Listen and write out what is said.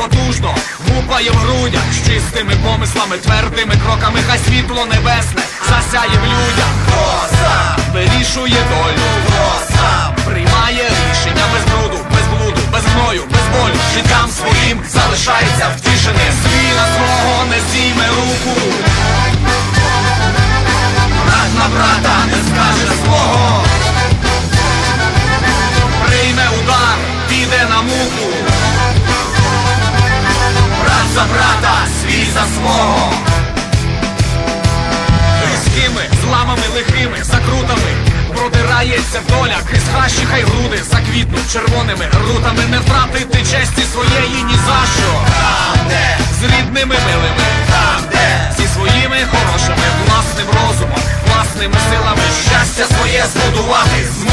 потужно, гупає в грудях з чистими помислами, твердими кроками, хай світло небесне засяє в людях. Хто сам вирішує долю, хто сам приймає рішення без бруду, без блуду, без гною, без болю. Життям своїм залишається втішений. Свій на свого не зійме руку. зупинити. Брат за брата, свій за свого. Різкими, зламами лихими, закрутами Продирається доля, крізь хащі хай груди заквітнуть червоними рутами не втратити честі своєї ні за що Там, де з рідними милими, там де зі своїми хорошими, власним розумом, власними силами щастя своє збудувати.